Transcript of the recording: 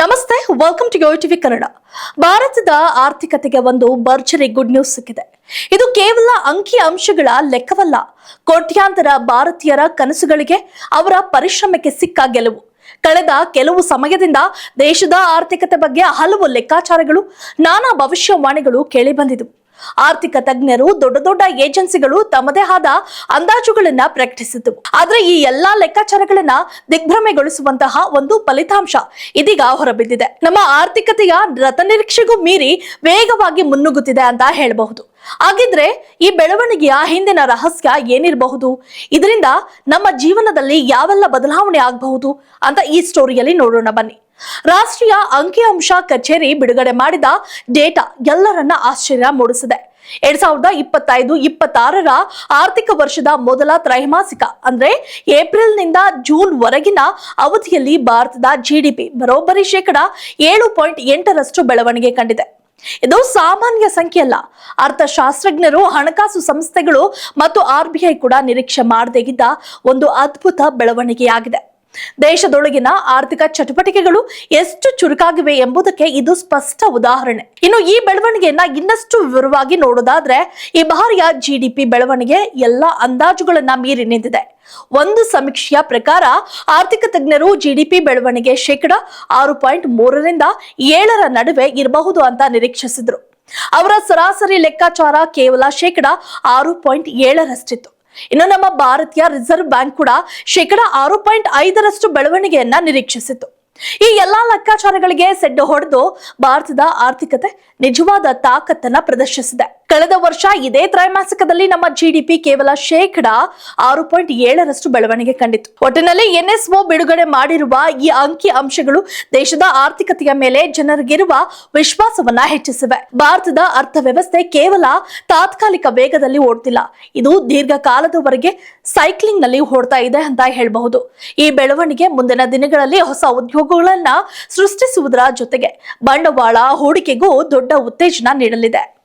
ನಮಸ್ತೆ welcome to Yo TV Kannada ಭಾರತದ ಆರ್ಥಿಕತೆಗೆ ಒಂದು ಭರ್ಜರಿ ಗುಡ್ ನ್ಯೂಸ್ ಸಿಕ್ಕಿದೆ. ಇದು ಕೇವಲ ಅಂಕಿ ಅಂಶಗಳ ಲೆಕ್ಕವಲ್ಲ, ಕೋಟ್ಯಾಂತರ ಭಾರತೀಯರ ಕನಸುಗಳಿಗೆ ಅವರ ಪರಿಶ್ರಮಕ್ಕೆ ಸಿಕ್ಕ ಗೆಲುವು. ಕಳೆದ ಕೆಲವು ಸಮಯದಿಂದ ದೇಶದ ಆರ್ಥಿಕತೆ ಬಗ್ಗೆ ಹಲವು ಲೆಕ್ಕಾಚಾರಗಳು, ನಾನಾ ಭವಿಷ್ಯವಾಣಿಗಳು ಕೇಳಿಬಂದಿದವು ಆರ್ಥಿಕ ತಜ್ಞರು, ದೊಡ್ಡ ದೊಡ್ಡ ಏಜೆನ್ಸಿಗಳು ತಮ್ಮದೇ ಆದ ಅಂದಾಜುಗಳನ್ನ ಪ್ರಕಟಿಸಿದ್ದವು ಆದ್ರೆ ಈ ಎಲ್ಲಾ ಲೆಕ್ಕಾಚಾರಗಳನ್ನ ದಿಗ್ಭ್ರಮೆಗೊಳಿಸುವಂತಹ ಒಂದು ಫಲಿತಾಂಶ ಇದೀಗ ಹೊರಬಿದ್ದಿದೆ. ನಮ್ಮ ಆರ್ಥಿಕತೆಯ ರಥನಿರೀಕ್ಷೆಗೂ ಮೀರಿ ವೇಗವಾಗಿ ಮುನ್ನುಗ್ಗುತ್ತಿದೆ ಅಂತ ಹೇಳಬಹುದು. ಹಾಗಿದ್ರೆ ಈ ಬೆಳವಣಿಗೆಯ ಹಿಂದಿನ ರಹಸ್ಯ ಏನಿರಬಹುದು? ಇದರಿಂದ ನಮ್ಮ ಜೀವನದಲ್ಲಿ ಯಾವೆಲ್ಲ ಬದಲಾವಣೆ ಆಗಬಹುದು ಅಂತ ಈ ಸ್ಟೋರಿಯಲ್ಲಿ ನೋಡೋಣ ಬನ್ನಿ. ರಾಷ್ಟ್ರೀಯ ಅಂಕಿಅಂಶ ಕಚೇರಿ ಬಿಡುಗಡೆ ಮಾಡಿದ ಡೇಟಾ ಎಲ್ಲರನ್ನ ಆಶ್ಚರ್ಯ ಮೂಡಿಸಿದೆ. ಎರಡ್ ಸಾವಿರದ ಇಪ್ಪತ್ತೈದು, ಇಪ್ಪತ್ತಾರರ ಆರ್ಥಿಕ ವರ್ಷದ ಮೊದಲ ತ್ರೈಮಾಸಿಕ, ಅಂದ್ರೆ ಏಪ್ರಿಲ್ನಿಂದ ಜೂನ್ ವರೆಗಿನ ಅವಧಿಯಲ್ಲಿ ಭಾರತದ ಜಿಡಿಪಿ ಬರೋಬ್ಬರಿ ಶೇಕಡ ಏಳು ಪಾಯಿಂಟ್ ಎಂಟರಷ್ಟು ಬೆಳವಣಿಗೆ ಕಂಡಿದೆ. ಇದು ಸಾಮಾನ್ಯ ಸಂಖ್ಯೆ ಅಲ್ಲ ಅರ್ಥಶಾಸ್ತ್ರಜ್ಞರು, ಹಣಕಾಸು ಸಂಸ್ಥೆಗಳು ಮತ್ತು ಆರ್ಬಿಐ ಕೂಡ ನಿರೀಕ್ಷೆ ಮಾಡದೇ ಇದ್ದ ಒಂದು ಅದ್ಭುತ ಬೆಳವಣಿಗೆಯಾಗಿದೆ. ದೇಶದೊಳಗಿನ ಆರ್ಥಿಕ ಚಟುವಟಿಕೆಗಳು ಎಷ್ಟು ಚುರುಕಾಗಿವೆ ಎಂಬುದಕ್ಕೆ ಇದು ಸ್ಪಷ್ಟ ಉದಾಹರಣೆ. ಇನ್ನು ಈ ಬೆಳವಣಿಗೆಯನ್ನ ಇನ್ನಷ್ಟು ವಿವರವಾಗಿ ನೋಡೋದಾದ್ರೆ, ಈ ಬಾರಿಯ ಜಿಡಿಪಿ ಬೆಳವಣಿಗೆ ಎಲ್ಲಾ ಅಂದಾಜುಗಳನ್ನ ಮೀರಿ ನಿಂತಿದೆ. ಒಂದು ಸಮೀಕ್ಷೆಯ ಪ್ರಕಾರ ಆರ್ಥಿಕ ತಜ್ಞರು ಜಿಡಿಪಿ ಬೆಳವಣಿಗೆ ಶೇಕಡ ಆರು ಪಾಯಿಂಟ್ ಮೂರರಿಂದ ಏಳರ ನಡುವೆ ಇರಬಹುದು ಅಂತ ನಿರೀಕ್ಷಿಸಿದ್ರು. ಅವರ ಸರಾಸರಿ ಲೆಕ್ಕಾಚಾರ ಕೇವಲ ಶೇಕಡ ಆರು ಪಾಯಿಂಟ್ ಏಳರಷ್ಟಿತ್ತು. ಇನ್ನು ನಮ್ಮ ಭಾರತೀಯ ರಿಸರ್ವ್ ಬ್ಯಾಂಕ್ ಕೂಡ ಶೇಕಡ ಆರು ಪಾಯಿಂಟ್ ಐದರಷ್ಟು ಬೆಳವಣಿಗೆಯನ್ನ ನಿರೀಕ್ಷಿಸಿತು ಈ ಎಲ್ಲಾ ಲೆಕ್ಕಾಚಾರಗಳಿಗೆ ಸೆಡ್ಡು ಹೊಡೆದು ಭಾರತದ ಆರ್ಥಿಕತೆ ನಿಜವಾದ ತಾಕತ್ತನ್ನ ಪ್ರದರ್ಶಿಸಿದೆ. ಕಳೆದ ವರ್ಷ ಇದೇ ತ್ರೈಮಾಸಿಕದಲ್ಲಿ ನಮ್ಮ ಜಿಡಿಪಿ ಕೇವಲ ಶೇಕಡ ಆರು ಪಾಯಿಂಟ್ ಏಳರಷ್ಟು ಬೆಳವಣಿಗೆ ಕಂಡಿತು ಒಟ್ಟಿನಲ್ಲಿ ಎನ್ಎಸ್ಒ ಬಿಡುಗಡೆ ಮಾಡಿರುವ ಈ ಅಂಕಿ ಅಂಶಗಳು ದೇಶದ ಆರ್ಥಿಕತೆಯ ಮೇಲೆ ಜನರಿಗಿರುವ ವಿಶ್ವಾಸವನ್ನ ಹೆಚ್ಚಿಸಿವೆ. ಭಾರತದ ಅರ್ಥವ್ಯವಸ್ಥೆ ಕೇವಲ ತಾತ್ಕಾಲಿಕ ವೇಗದಲ್ಲಿ ಓಡ್ತಿಲ್ಲ. ಇದು ದೀರ್ಘಕಾಲದವರೆಗೆ ಸೈಕ್ಲಿಂಗ್ನಲ್ಲಿ ಓಡ್ತಾ ಇದೆ ಅಂತ ಹೇಳಬಹುದು. ಈ ಬೆಳವಣಿಗೆ ಮುಂದಿನ ದಿನಗಳಲ್ಲಿ ಹೊಸ ಉದ್ಯೋಗಗಳನ್ನ ಸೃಷ್ಟಿಸುವುದರ ಜೊತೆಗೆ ಬಂಡವಾಳ ಹೂಡಿಕೆಗೂ ದೊಡ್ಡ ಉತ್ತೇಜನ ನೀಡಲಿದೆ.